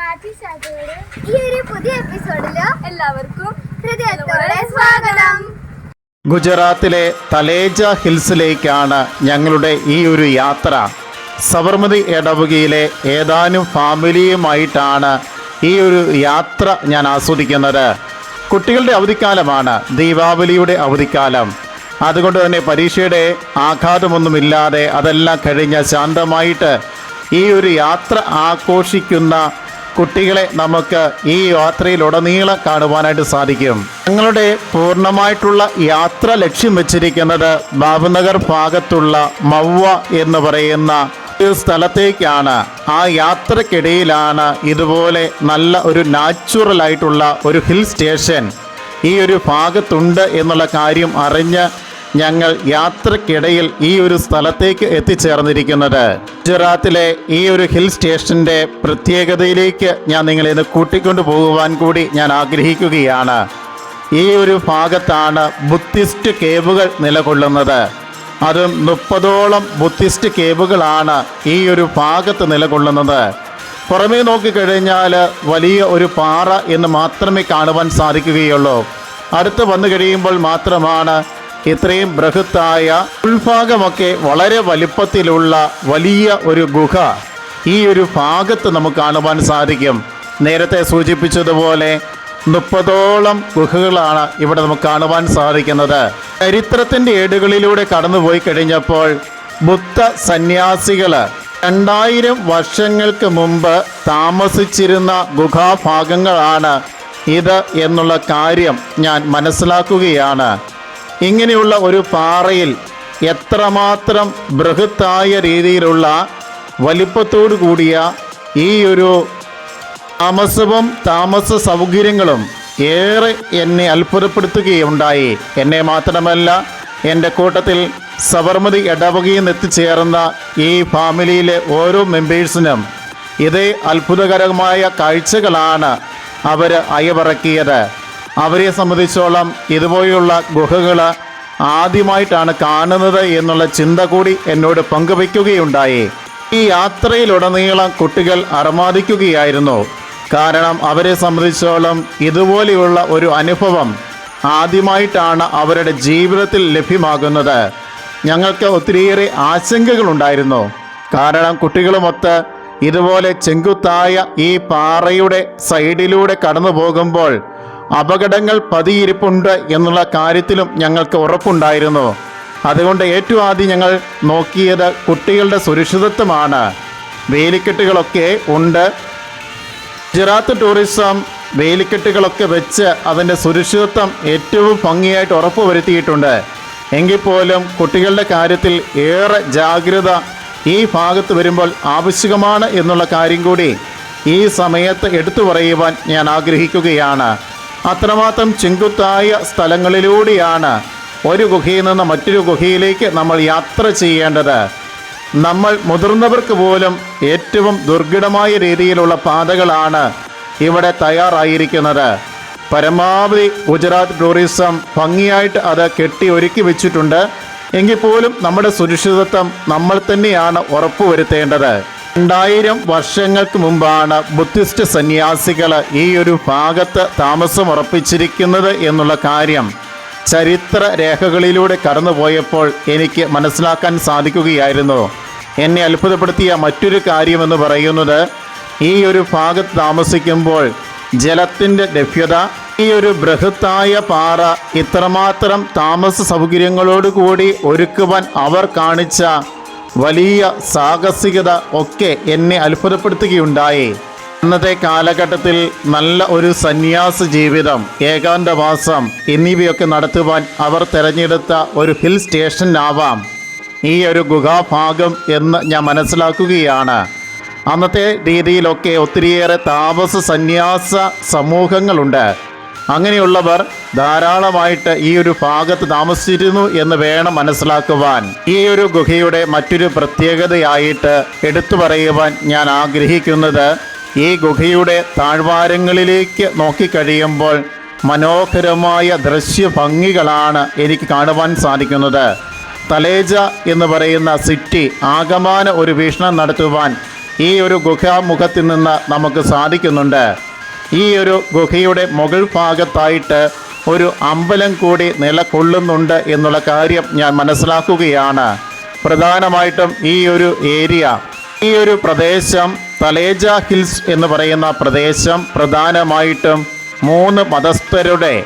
ഈ ഒരു പുതിയ എപ്പിസോഡിൽ എല്ലാവർക്കും ഹൃദയത്തോടെ സ്വാഗതം. ഗുജറാത്തിലെ തലേജ ഹിൽസിലേക്കാണ് ഞങ്ങളുടെ ഈ ഒരു യാത്ര. സബർമതി ഇടവുകയിലെ ഏതാനും ഫാമിലിയുമായിട്ടാണ് ഈ ഒരു യാത്ര ഞാൻ ആസ്വദിക്കുന്നത്. കുട്ടികളുടെ അവധിക്കാലമാണ് ദീപാവലിയുടെ അവധിക്കാലം. അതുകൊണ്ട് തന്നെ പരീക്ഷയുടെ ആഘാതമൊന്നുമില്ലാതെ അതെല്ലാം കഴിഞ്ഞ് ശാന്തമായിട്ട് ഈ ഒരു യാത്ര ആഘോഷിക്കുന്ന കുട്ടികളെ നമുക്ക് ഈ യാത്രയിലുടനീളം കാണുവാനായിട്ട് സാധിക്കും. ഞങ്ങളുടെ പൂർണമായിട്ടുള്ള യാത്ര ലക്ഷ്യം വെച്ചിരിക്കുന്നത് ബാബുനഗർ ഭാഗത്തുള്ള മവ്വ എന്ന് പറയുന്ന ഒരു സ്ഥലത്തേക്കാണ്. ആ യാത്രക്കിടയിലാണ് ഇതുപോലെ നല്ല ഒരു നാച്ചുറൽ ആയിട്ടുള്ള ഒരു ഹിൽ സ്റ്റേഷൻ ഈ ഒരു ഭാഗത്തുണ്ട് എന്നുള്ള കാര്യം അറിഞ്ഞ് ഞങ്ങൾ യാത്രക്കിടയിൽ ഈ ഒരു സ്ഥലത്തേക്ക് എത്തിച്ചേർന്നിരിക്കുന്നത്. ഗുജറാത്തിലെ ഈ ഒരു ഹിൽ സ്റ്റേഷന്റെ പ്രത്യേകതയിലേക്ക് ഞാൻ നിങ്ങളെ ഇന്ന് കൂട്ടിക്കൊണ്ടു പോകുവാൻ കൂടി ഞാൻ ആഗ്രഹിക്കുകയാണ്. ഈ ഒരു ഭാഗത്താണ് ബുദ്ധിസ്റ്റ് കേവുകൾ നിലകൊള്ളുന്നത്. അതും മുപ്പതോളം ബുദ്ധിസ്റ്റ് കേവുകളാണ് ഈ ഒരു ഭാഗത്ത് നിലകൊള്ളുന്നത്. പുറമേ നോക്കിക്കഴിഞ്ഞാൽ വലിയ ഒരു പാറ എന്ന് മാത്രമേ കാണുവാൻ സാധിക്കുകയുള്ളൂ. അടുത്ത് വന്നു കഴിയുമ്പോൾ മാത്രമാണ് ഇത്രയും ബൃഹത്തായ ഉൾഭാഗമൊക്കെ വളരെ വലിപ്പത്തിലുള്ള വലിയ ഒരു ഗുഹ ഈ ഒരു ഭാഗത്ത് നമുക്ക് കാണുവാൻ സാധിക്കും. നേരത്തെ സൂചിപ്പിച്ചതുപോലെ മുപ്പതോളം ഗുഹകളാണ് ഇവിടെ നമുക്ക് കാണുവാൻ സാധിക്കുന്നത്. ചരിത്രത്തിന്റെ ഏടുകളിലൂടെ കടന്നുപോയി കഴിഞ്ഞപ്പോൾ ബുദ്ധ സന്യാസികൾ രണ്ടായിരം വർഷങ്ങൾക്ക് മുമ്പ് താമസിച്ചിരുന്ന ഗുഹാഭാഗങ്ങളാണ് ഇത് എന്നുള്ള കാര്യം ഞാൻ മനസ്സിലാക്കുകയാണ്. ഇങ്ങനെയുള്ള ഒരു പാറയിൽ എത്രമാത്രം ബൃഹത്തായ രീതിയിലുള്ള വലിപ്പത്തോടു കൂടിയ ഈ ഒരു താമസവും താമസ സൗകര്യങ്ങളും ഏറെ എന്നെ അത്ഭുതപ്പെടുത്തുകയുണ്ടായി. എന്നെ മാത്രമല്ല എന്റെ കൂട്ടത്തിൽ സബർമതി ഇടവകയിൽ നിന്ന് എത്തിച്ചേർന്ന ഈ ഫാമിലിയിലെ ഓരോ മെമ്പേഴ്സിനും ഇതേ അത്ഭുതകരമായ കാഴ്ചകളാണ് അവർ അയവിറക്കിയത്. അവരെ സംബന്ധിച്ചോളം ഇതുപോലെയുള്ള ഗുഹകൾ ആദ്യമായിട്ടാണ് കാണുന്നത് എന്നുള്ള ചിന്ത കൂടി എന്നോട് പങ്കുവയ്ക്കുകയുണ്ടായി ഈ യാത്രയിലുടനീളം കുട്ടികൾ അർമാദിക്കുകയായിരുന്നു. കാരണം അവരെ സംബന്ധിച്ചോളം ഇതുപോലെയുള്ള ഒരു അനുഭവം ആദ്യമായിട്ടാണ് അവരുടെ ജീവിതത്തിൽ ലഭ്യമാകുന്നത്. ഞങ്ങൾക്ക് ഒത്തിരിയേറെ ആശങ്കകളുണ്ടായിരുന്നു. കാരണം കുട്ടികളുമൊത്ത് ഇതുപോലെ ചെങ്കുത്തായ ഈ പാറയുടെ സൈഡിലൂടെ കടന്നു പോകുമ്പോൾ അപകടങ്ങൾ പതിയിരിപ്പുണ്ട് എന്നുള്ള കാര്യത്തിലും ഞങ്ങൾക്ക് ഉറപ്പുണ്ടായിരുന്നു. അതുകൊണ്ട് ഏറ്റവും ആദ്യം ഞങ്ങൾ നോക്കിയത് കുട്ടികളുടെ സുരക്ഷിതത്വമാണ്. വേലിക്കെട്ടുകളൊക്കെ ഉണ്ട്. ഗുജറാത്ത് ടൂറിസം വേലിക്കെട്ടുകളൊക്കെ വെച്ച് അതിന്റെ സുരക്ഷിതത്വം ഏറ്റവും ഭംഗിയായിട്ട് ഉറപ്പുവരുത്തിയിട്ടുണ്ട്. എങ്കിൽ പോലും കുട്ടികളുടെ കാര്യത്തിൽ ഏറെ ജാഗ്രത ഈ ഭാഗത്ത് വരുമ്പോൾ ആവശ്യമാണ് എന്നുള്ള കാര്യം കൂടി ഈ സമയത്ത് എടുത്തു പറയുവാൻ ഞാൻ ആഗ്രഹിക്കുകയാണ്. അത്രമാത്രം ചെങ്കുത്തായ സ്ഥലങ്ങളിലൂടെയാണ് ഒരു ഗുഹയിൽ നിന്ന് മറ്റൊരു ഗുഹയിലേക്ക് നമ്മൾ യാത്ര ചെയ്യേണ്ടത്. നമ്മൾ മുതിർന്നവർക്ക് പോലും ഏറ്റവും ദുർഘടമായ രീതിയിലുള്ള പാതകളാണ് ഇവിടെ തയ്യാറായിരിക്കുന്നത്. പരമാവധി ഗുജറാത്ത് ടൂറിസം ഭംഗിയായിട്ട് അത് കെട്ടി ഒരുക്കി വെച്ചിട്ടുണ്ട്. എങ്കിൽ പോലും നമ്മുടെ സുരക്ഷിതത്വം നമ്മൾ തന്നെയാണ് ഉറപ്പുവരുത്തേണ്ടത്. രണ്ടായിരം വർഷങ്ങൾക്ക് മുമ്പാണ് ബുദ്ധിസ്റ്റ് സന്യാസികൾ ഈ ഒരു ഭാഗത്ത് താമസമുറപ്പിച്ചിരിക്കുന്നത് എന്നുള്ള കാര്യം ചരിത്ര രേഖകളിലൂടെ കടന്നുപോയപ്പോൾ എനിക്ക് മനസ്സിലാക്കാൻ സാധിക്കുകയായിരുന്നു. എന്നെ അത്ഭുതപ്പെടുത്തിയ മറ്റൊരു കാര്യമെന്ന് പറയുന്നത് ഈ ഒരു ഭാഗത്ത് താമസിക്കുമ്പോൾ ജലത്തിന്റെ ലഭ്യത ഈ ഒരു ബൃഹത്തായ പാറ ഇത്രമാത്രം താമസ സൗകര്യങ്ങളോടുകൂടി ഒരുക്കുവാൻ അവർ കാണിച്ച വലിയ സാഹസികത ഒക്കെ എന്നെ അത്ഭുതപ്പെടുത്തുകയുണ്ടായി. അന്നത്തെ കാലഘട്ടത്തിൽ നല്ല ഒരു സന്യാസ ജീവിതം ഏകാന്തവാസം എന്നിവയൊക്കെ നടത്തുവാൻ അവർ തിരഞ്ഞെടുത്ത ഒരു ഹിൽ സ്റ്റേഷൻ ആവാം ഈ ഒരു ഗുഹാഭാഗം എന്ന് ഞാൻ മനസ്സിലാക്കുകയാണ്. അന്നത്തെ രീതിയിലൊക്കെ ഒത്തിരിയേറെ താമസ സന്യാസ സമൂഹങ്ങളുണ്ട്. അങ്ങനെയുള്ളവർ ധാരാളമായിട്ട് ഈ ഒരു ഭാഗത്ത് താമസിച്ചിരുന്നു എന്ന് വേണം മനസ്സിലാക്കുവാൻ. ഈ ഒരു ഗുഹയുടെ മറ്റൊരു പ്രത്യേകതയായിട്ട് എടുത്തു പറയുവാൻ ഞാൻ ആഗ്രഹിക്കുന്നത് ഈ ഗുഹയുടെ താഴ്വാരങ്ങളിലേക്ക് നോക്കിക്കഴിയുമ്പോൾ മനോഹരമായ ദൃശ്യഭംഗികളാണ് എനിക്ക് കാണുവാൻ സാധിക്കുന്നത്. തലേജ എന്ന് പറയുന്ന സിറ്റി ആകമാന ഒരു വീക്ഷണം നടത്തുവാൻ ഈ ഒരു ഗുഹാമുഖത്തിൽ നിന്ന് നമുക്ക് സാധിക്കുന്നുണ്ട്. ഈ ഒരു ഗുഹയുടെ മുകൾ ഭാഗത്തായിട്ട് ഒരു അമ്പലം കൂടി നിലകൊള്ളുന്നുണ്ട് എന്നുള്ള കാര്യം ഞാൻ മനസ്സിലാക്കുകയാണ്. പ്രധാനമായിട്ടും ഈ ഒരു ഏരിയ ഈ ഒരു പ്രദേശം തലേജ ഹിൽസ് എന്ന് പറയുന്ന പ്രദേശം പ്രധാനമായിട്ടും മൂന്ന് മതസ്ഥരുടെ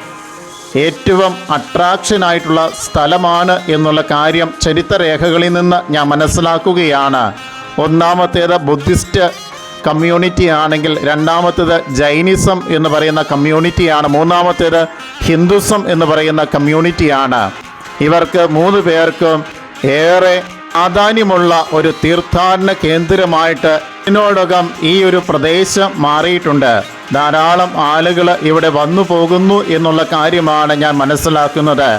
ഏറ്റവും അട്രാക്ഷൻ ആയിട്ടുള്ള സ്ഥലമാണ് എന്നുള്ള കാര്യം ചരിത്രരേഖകളിൽ നിന്ന് ഞാൻ മനസ്സിലാക്കുകയാണ്. ഒന്നാമത്തേത് ബുദ്ധിസ്റ്റ് കമ്മ്യൂണിറ്റി ആണെങ്കിൽ രണ്ടാമത്തേത് ജൈനിസം എന്ന് പറയുന്ന കമ്മ്യൂണിറ്റിയാണ് മൂന്നാമത്തേത് ഹിന്ദുസം എന്ന് പറയുന്ന കമ്മ്യൂണിറ്റിയാണ് ഇവർക്ക് മൂന്ന് പേർക്കും ഏറെ പ്രാധാന്യമുള്ള ഒരു തീർത്ഥാടന കേന്ദ്രമായിട്ട് ഇതിനോടകം ഈ ഒരു പ്രദേശം മാറിയിട്ടുണ്ട്. ധാരാളം ആളുകൾ ഇവിടെ വന്നു പോകുന്നു എന്നുള്ള കാര്യമാണ് ഞാൻ മനസ്സിലാക്കുന്നത്.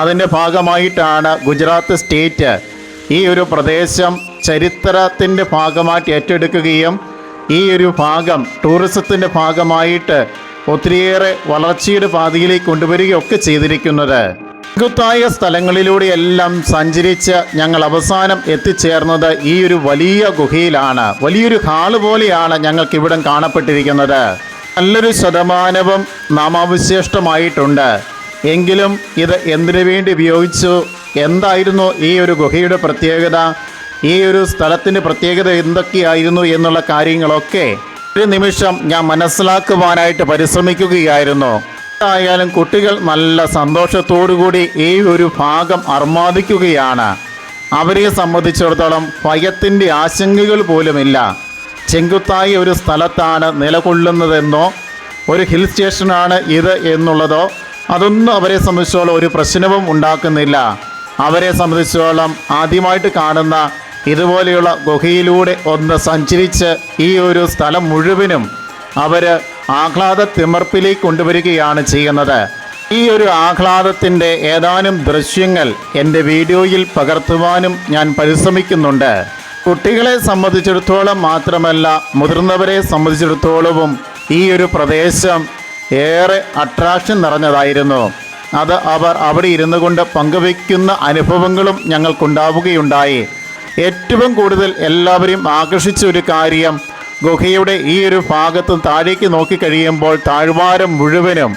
അതിന്റെ ഭാഗമായിട്ടാണ് ഗുജറാത്ത് സ്റ്റേറ്റ് ഈ ഒരു പ്രദേശം ചരിത്രത്തിന്റെ ഭാഗമായിട്ട് ഏറ്റെടുക്കുകയും ഈ ഒരു ഭാഗം ടൂറിസത്തിന്റെ ഭാഗമായിട്ട് ഒത്തിരിയേറെ വളർച്ചയുടെ പാതയിലേക്ക് കൊണ്ടുവരികയൊക്കെ ചെയ്തിരിക്കുന്നത്. ചെങ്കുത്തായ സ്ഥലങ്ങളിലൂടെയെല്ലാം സഞ്ചരിച്ച് ഞങ്ങൾ അവസാനം എത്തിച്ചേർന്നത് ഈ ഒരു വലിയ ഗുഹയിലാണ്. വലിയൊരു ഹാൾ പോലെയാണ് ഞങ്ങൾക്ക് ഇവിടം കാണപ്പെട്ടിരിക്കുന്നത്. നല്ലൊരു ശതമാനവും നാമാവശിഷ്ടമായിട്ടുണ്ട്. എങ്കിലും ഇത് എന്തിനു വേണ്ടി ഉപയോഗിച്ചു? എന്തായിരുന്നു ഈ ഒരു ഗുഹയുടെ പ്രത്യേകത? ഈ ഒരു സ്ഥലത്തിന്റെ പ്രത്യേകത എന്തൊക്കെയായിരുന്നു എന്നുള്ള കാര്യങ്ങളൊക്കെ ഒരു നിമിഷം ഞാൻ മനസ്സിലാക്കുവാനായിട്ട് പരിശ്രമിക്കുകയായിരുന്നു. ആയാലും കുട്ടികൾ നല്ല സന്തോഷത്തോടുകൂടി ഈ ഒരു ഭാഗം അർമാദിക്കുകയാണ് അവരെ സംബന്ധിച്ചിടത്തോളം ഭയത്തിന്റെ ആശങ്കകൾ പോലുമില്ല. ചെങ്കുത്തായ ഒരു സ്ഥലത്താണ് നിലകൊള്ളുന്നതെന്നോ ഒരു ഹിൽ സ്റ്റേഷനാണ് ഇത് എന്നുള്ളതോ അതൊന്നും അവരെ സംബന്ധിച്ചോളം ഒരു പ്രശ്നവും ഉണ്ടാക്കുന്നില്ല. അവരെ സംബന്ധിച്ചോളം ആദ്യമായിട്ട് കാണുന്ന ഇതുപോലെയുള്ള ഗുഹയിലൂടെ ഒന്ന് സഞ്ചരിച്ച് ഈ ഒരു സ്ഥലം മുഴുവനും അവർ ആഹ്ലാദ തിമർപ്പിലേക്ക് കൊണ്ടുവരികയാണ് ചെയ്യുന്നത്. ഈ ഒരു ആഹ്ലാദത്തിന്റെ ഏതാനും ദൃശ്യങ്ങൾ എന്റെ വീഡിയോയിൽ പകർത്തുവാനും ഞാൻ പരിശ്രമിക്കുന്നുണ്ട്. കുട്ടികളെ സംബന്ധിച്ചിടത്തോളം മാത്രമല്ല മുതിർന്നവരെ സംബന്ധിച്ചിടത്തോളവും ഈ ഒരു പ്രദേശം ഏറെ അട്രാക്ഷൻ നിറഞ്ഞതായിരുന്നു. അത് അവർ അവിടെ ഇരുന്നു കൊണ്ട് പങ്കുവയ്ക്കുന്ന അനുഭവങ്ങളും ഞങ്ങൾക്കുണ്ടാവുകയുണ്ടായി. ഏറ്റവും കൂടുതൽ എല്ലാവരെയും ആകർഷിച്ച ഒരു കാര്യം ഗുഹയുടെ ഈ ഒരു ഭാഗത്ത് താഴേക്ക് നോക്കിക്കഴിയുമ്പോൾ താഴ്വാരം മുഴുവനും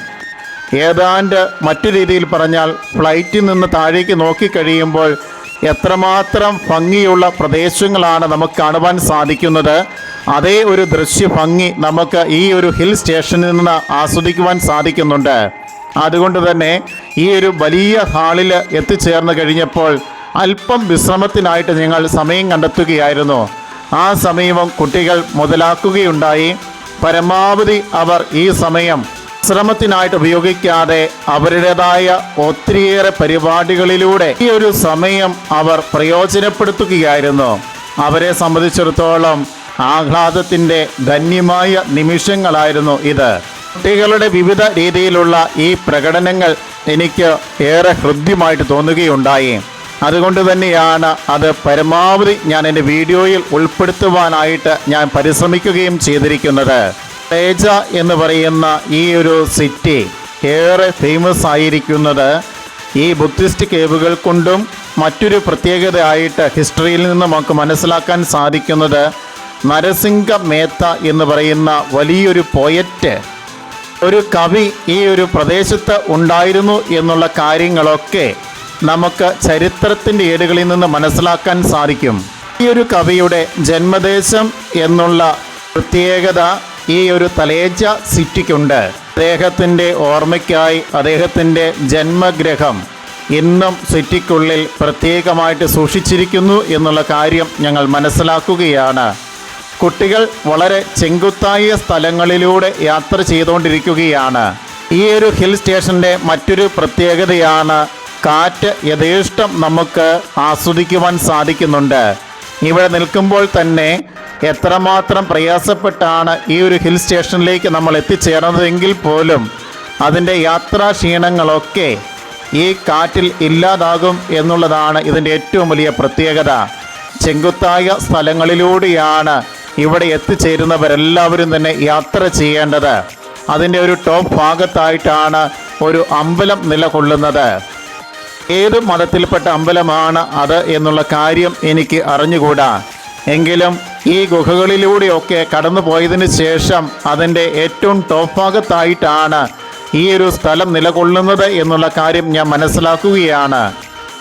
ഏതാണ്ട് മറ്റു രീതിയിൽ പറഞ്ഞാൽ ഫ്ലൈറ്റിൽ നിന്ന് താഴേക്ക് നോക്കിക്കഴിയുമ്പോൾ എത്രമാത്രം ഭംഗിയുള്ള പ്രദേശങ്ങളാണ് നമുക്ക് കാണുവാൻ സാധിക്കുന്നത്. അതേ ഒരു ദൃശ്യഭംഗി നമുക്ക് ഈ ഒരു ഹിൽ സ്റ്റേഷനിൽ നിന്ന് ആസ്വദിക്കുവാൻ സാധിക്കുന്നുണ്ട്. അതുകൊണ്ട് തന്നെ ഈ ഒരു വലിയ ഹാളിൽ എത്തിച്ചേർന്ന് കഴിഞ്ഞപ്പോൾ അല്പം വിശ്രമത്തിനായിട്ട് ഞങ്ങൾ സമയം കണ്ടെത്തുകയായിരുന്നു. ആ സമയവും കുട്ടികൾ മുതലാക്കുകയുണ്ടായി. പരമാവധി അവർ ഈ സമയം ശ്രമത്തിനായിട്ട് ഉപയോഗിക്കാതെ അവരുടേതായ ഒത്തിരിയേറെ പരിപാടികളിലൂടെ ഈ ഒരു സമയം അവർ പ്രയോജനപ്പെടുത്തുകയായിരുന്നു. അവരെ സംബന്ധിച്ചിടത്തോളം ആഹ്ലാദത്തിന്റെ ധന്യമായ നിമിഷങ്ങളായിരുന്നു ഇത്. കുട്ടികളുടെ വിവിധ രീതിയിലുള്ള ഈ പ്രകടനങ്ങൾ എനിക്ക് ഏറെ ഹൃദ്യമായിട്ട് തോന്നുകയുണ്ടായി. അതുകൊണ്ട് തന്നെയാണ് അത് പരമാവധി ഞാൻ എന്റെ വീഡിയോയിൽ ഉൾപ്പെടുത്തുവാനായിട്ട് ഞാൻ പരിശ്രമിക്കുകയും ചെയ്തിരിക്കുന്നത്. തേജ എന്ന് പറയുന്ന ഈ ഒരു സിറ്റി ഏറെ ഫേമസ് ആയിരിക്കുന്നത് ഈ ബുദ്ധിസ്റ്റ് കേവുകൾ കൊണ്ടും മറ്റൊരു പ്രത്യേകതയായിട്ട് ഹിസ്റ്ററിയിൽ നിന്നും നമുക്ക് മനസ്സിലാക്കാൻ സാധിക്കുന്നത് നരസിംഹ മേത്ത എന്ന് പറയുന്ന വലിയൊരു പോയറ്റ് ഒരു കവി ഈ ഒരു പ്രദേശത്ത് ഉണ്ടായിരുന്നു എന്നുള്ള കാര്യങ്ങളൊക്കെ നമുക്ക് ചരിത്രത്തിന്റെ ഏടുകളിൽ നിന്ന് മനസ്സിലാക്കാൻ സാധിക്കും. ഈ ഒരു കവിയുടെ ജന്മദേശം എന്നുള്ള പ്രത്യേകത ഈ ഒരു തലേജ സിറ്റിക്കുണ്ട്. അദ്ദേഹത്തിന്റെ ഓർമ്മയ്ക്കായി അദ്ദേഹത്തിന്റെ ജന്മഗ്രഹം ഇന്നും സിറ്റിക്കുള്ളിൽ പ്രത്യേകമായിട്ട് സൂക്ഷിച്ചിരിക്കുന്നു എന്നുള്ള കാര്യം ഞങ്ങൾ മനസ്സിലാക്കുകയാണ്. കുട്ടികൾ വളരെ ചെങ്കുത്തായ സ്ഥലങ്ങളിലൂടെ യാത്ര ചെയ്തുകൊണ്ടിരിക്കുകയാണ്. ഈ ഒരു ഹിൽ സ്റ്റേഷന്റെ മറ്റൊരു പ്രത്യേകതയാണ് കാറ്റ് യഥേഷ്ടം നമുക്ക് ആസ്വദിക്കുവാൻ സാധിക്കുന്നുണ്ട്. ഇവിടെ നിൽക്കുമ്പോൾ തന്നെ എത്രമാത്രം പ്രയാസപ്പെട്ടാണ് ഈ ഒരു ഹിൽ സ്റ്റേഷനിലേക്ക് നമ്മൾ എത്തിച്ചേർന്നതെങ്കിൽ പോലും അതിന്റെ യാത്രാ ക്ഷീണങ്ങളൊക്കെ ഈ കാറ്റിൽ ഇല്ലാതാകും എന്നുള്ളതാണ് ഇതിന്റെ ഏറ്റവും വലിയ പ്രത്യേകത. ചെങ്കുത്തായ സ്ഥലങ്ങളിലൂടെയാണ് ഇവിടെ എത്തിച്ചേരുന്നവരെല്ലാവരും തന്നെ യാത്ര ചെയ്യേണ്ടത്. അതിന്റെ ഒരു ടോപ്പ് ഭാഗത്തായിട്ടാണ് ഒരു അമ്പലം നിലകൊള്ളുന്നത്. ഏത് മതത്തിൽപ്പെട്ട അമ്പലമാണ് അത് എന്നുള്ള കാര്യം എനിക്ക് അറിഞ്ഞുകൂടാ. എങ്കിലും ഈ ഗുഹകളിലൂടെയൊക്കെ കടന്നു പോയതിന് ശേഷം അതിന്റെ ഏറ്റവും ടോപ്പ് ഭാഗത്തായിട്ടാണ് ഈ ഒരു സ്ഥലം നിലകൊള്ളുന്നത് എന്നുള്ള കാര്യം ഞാൻ മനസ്സിലാക്കുകയാണ്.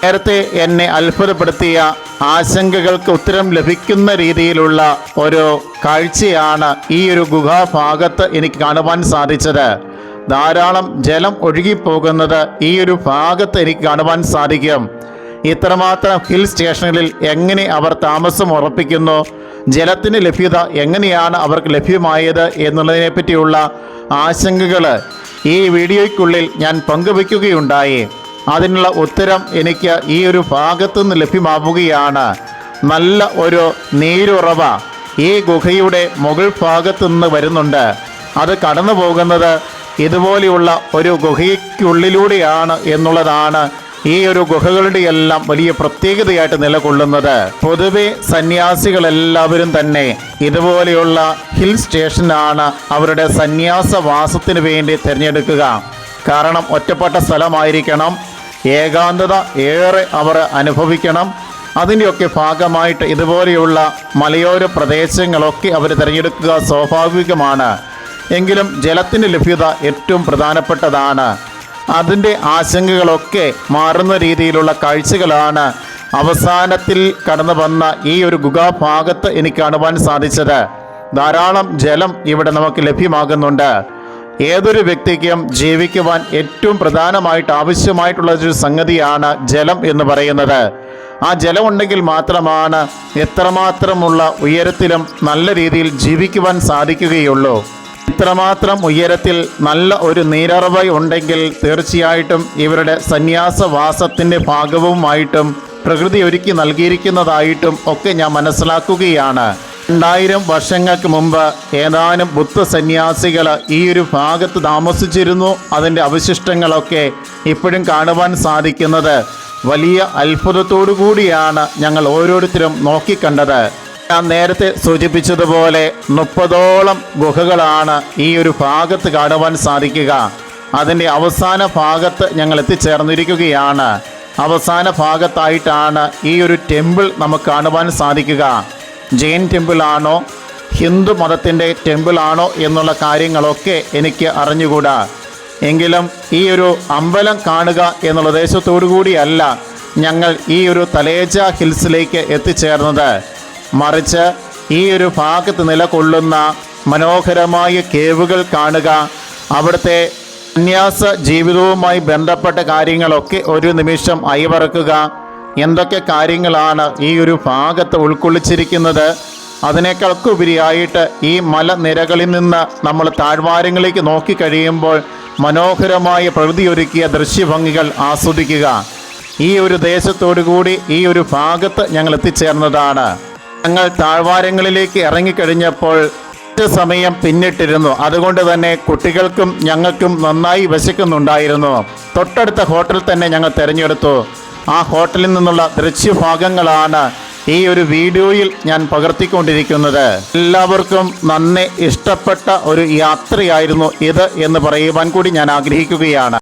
നേരത്തെ എന്നെ അത്ഭുതപ്പെടുത്തിയ ആശങ്കകൾക്ക് ഉത്തരം ലഭിക്കുന്ന രീതിയിലുള്ള ഒരു കാഴ്ചയാണ് ഈ ഒരു ഗുഹാഭാഗത്ത് എനിക്ക് കാണുവാൻ സാധിച്ചത്. ധാരാളം ജലം ഒഴുകിപ്പോകുന്നത് ഈ ഒരു ഭാഗത്ത് എനിക്ക് കാണുവാൻ സാധിക്കും. ഇത്രമാത്രം ഹിൽ സ്റ്റേഷനുകളിൽ എങ്ങനെ അവർ താമസം ഉറപ്പിക്കുന്നു? ജലത്തിന് ലഭ്യത എങ്ങനെയാണ് അവർക്ക് ലഭ്യമായത് എന്നുള്ളതിനെ പറ്റിയുള്ള ആശങ്കകൾ ഈ വീഡിയോയ്ക്കുള്ളിൽ ഞാൻ പങ്കുവയ്ക്കുകയുണ്ടായി. അതിനുള്ള ഉത്തരം എനിക്ക് ഈ ഒരു ഭാഗത്തു നിന്ന് ലഭ്യമാവുകയാണ്. നല്ല ഒരു നീരുറവ ഈ ഗുഹയുടെ മുകൾ ഭാഗത്തു നിന്ന് വരുന്നുണ്ട്. അത് കടന്നു പോകുന്നത് ഇതുപോലെയുള്ള ഒരു ഗുഹയ്ക്കുള്ളിലൂടെയാണ് എന്നുള്ളതാണ് ഈ ഒരു ഗുഹകളുടെ എല്ലാം വലിയ പ്രത്യേകതയായിട്ട് നിലകൊള്ളുന്നത്. പൊതുവെ സന്യാസികളെല്ലാവരും തന്നെ ഇതുപോലെയുള്ള ഹിൽ സ്റ്റേഷനാണ് അവരുടെ സന്യാസവാസത്തിന് വേണ്ടി തിരഞ്ഞെടുക്കുക. കാരണം ഒറ്റപ്പെട്ട സ്ഥലമായിരിക്കണം ഏകാന്തത ഏറെ അവർ അനുഭവിക്കണം. അതിന്റെയൊക്കെ ഭാഗമായിട്ട് ഇതുപോലെയുള്ള മലയോര പ്രദേശങ്ങളൊക്കെ അവർ തിരഞ്ഞെടുക്കുക സ്വാഭാവികമാണ്. എങ്കിലും ജലത്തിന്റെ ലഭ്യത ഏറ്റവും പ്രധാനപ്പെട്ടതാണ്. അതിന്റെ ആശങ്കകളൊക്കെ മാറുന്ന രീതിയിലുള്ള കാഴ്ചകളാണ് അവസാനത്തിൽ കടന്നു വന്ന ഈ ഒരു ഗുഹാഭാഗത്ത് എനിക്ക് കാണുവാൻ സാധിച്ചത്. ധാരാളം ജലം ഇവിടെ നമുക്ക് ലഭ്യമാകുന്നുണ്ട്. ഏതൊരു വ്യക്തിക്കും ജീവിക്കുവാൻ ഏറ്റവും പ്രധാനമായിട്ട് ആവശ്യമായിട്ടുള്ള ഒരു സംഗതിയാണ് ജലം എന്ന് പറയുന്നത്. ആ ജലമുണ്ടെങ്കിൽ മാത്രമാണ് എത്രമാത്രമുള്ള ഉയരത്തിലും നല്ല രീതിയിൽ ജീവിക്കുവാൻ സാധിക്കുകയുള്ളൂ. ഇത്രമാത്രം ഉയരത്തിൽ നല്ല ഒരു നീരറവ ഉണ്ടെങ്കിൽ തീർച്ചയായിട്ടും ഇവരുടെ സന്യാസവാസത്തിന്റെ ഭാഗവുമായിട്ടും പ്രകൃതി ഒരുക്കി നൽകിയിരിക്കുന്നതായിട്ടും ഒക്കെ ഞാൻ മനസ്സിലാക്കുകയാണ്. രണ്ടായിരം വർഷങ്ങൾക്ക് മുമ്പ് ഏതാനും ബുദ്ധ സന്യാസികൾ ഈ ഒരു ഭാഗത്ത് താമസിച്ചിരുന്നു. അതിന്റെ അവശിഷ്ടങ്ങളൊക്കെ ഇപ്പോഴും കാണുവാൻ സാധിക്കുന്നത് വലിയ അത്ഭുതത്തോടു കൂടിയാണ് ഞങ്ങൾ ഓരോരുത്തരും നോക്കിക്കണ്ടത്. ഞാൻ നേരത്തെ സൂചിപ്പിച്ചതുപോലെ മുപ്പതോളം ഗുഹകളാണ് ഈ ഒരു ഭാഗത്ത് കാണുവാൻ സാധിക്കുക. അതിന്റെ അവസാന ഭാഗത്ത് ഞങ്ങൾ എത്തിച്ചേർന്നിരിക്കുകയാണ്. അവസാന ഭാഗത്തായിട്ടാണ് ഈ ഒരു ടെമ്പിൾ നമുക്ക് കാണുവാൻ സാധിക്കുക. ജെയിൻ ടെമ്പിൾ ആണോ ഹിന്ദു മതത്തിന്റെ ടെമ്പിൾ ആണോ എന്നുള്ള കാര്യങ്ങളൊക്കെ എനിക്ക് അറിഞ്ഞുകൂടാ. എങ്കിലും ഈ ഒരു അമ്പലം കാണുക എന്നുള്ള ഉദ്ദേശത്തോടു കൂടിയല്ല ഞങ്ങൾ ഈ ഒരു തലേജ ഹിൽസിലേക്ക് എത്തിച്ചേർന്നത്. മറിച്ച് ഈ ഒരു ഭാഗത്ത് നിലകൊള്ളുന്ന മനോഹരമായ കേവുകൾ കാണുക. അവിടുത്തെ സന്യാസ ജീവിതവുമായി ബന്ധപ്പെട്ട കാര്യങ്ങളൊക്കെ ഒരു നിമിഷം അയവറക്കുക. എന്തൊക്കെ കാര്യങ്ങളാണ് ഈ ഒരു ഭാഗത്ത് ഉൾക്കൊള്ളിച്ചിരിക്കുന്നത്? അതിനേക്കാൾക്ക് ഉപരിയായിട്ട് ഈ മലനിരകളിൽ നിന്ന് നമ്മൾ താഴ്വാരങ്ങളിലേക്ക് നോക്കിക്കഴിയുമ്പോൾ മനോഹരമായ പ്രകൃതിയൊരുക്കിയ ദൃശ്യഭംഗികൾ ആസ്വദിക്കുക. ഈ ഒരു ദേശത്തോടു കൂടി ഈ ഒരു ഭാഗത്ത് ഞങ്ങൾ എത്തിച്ചേർന്നതാണ്. ഞങ്ങൾ താഴ്വാരങ്ങളിലേക്ക് ഇറങ്ങിക്കഴിഞ്ഞപ്പോൾ സമയം പിന്നിട്ടിരുന്നു. അതുകൊണ്ട് തന്നെ കുട്ടികൾക്കും ഞങ്ങൾക്കും നന്നായി വിശക്കുന്നുണ്ടായിരുന്നു. തൊട്ടടുത്ത ഹോട്ടൽ തന്നെ ഞങ്ങൾ തിരഞ്ഞെടുത്തു. ആ ഹോട്ടലിൽ നിന്നുള്ള ദൃശ്യഭാഗങ്ങളാണ് ഈ ഒരു വീഡിയോയിൽ ഞാൻ പകർത്തിക്കൊണ്ടിരിക്കുന്നത്. എല്ലാവർക്കും നന്നെ ഇഷ്ടപ്പെട്ട ഒരു യാത്രയായിരുന്നു ഇത് എന്ന് പറയുവാൻ കൂടി ഞാൻ ആഗ്രഹിക്കുകയാണ്.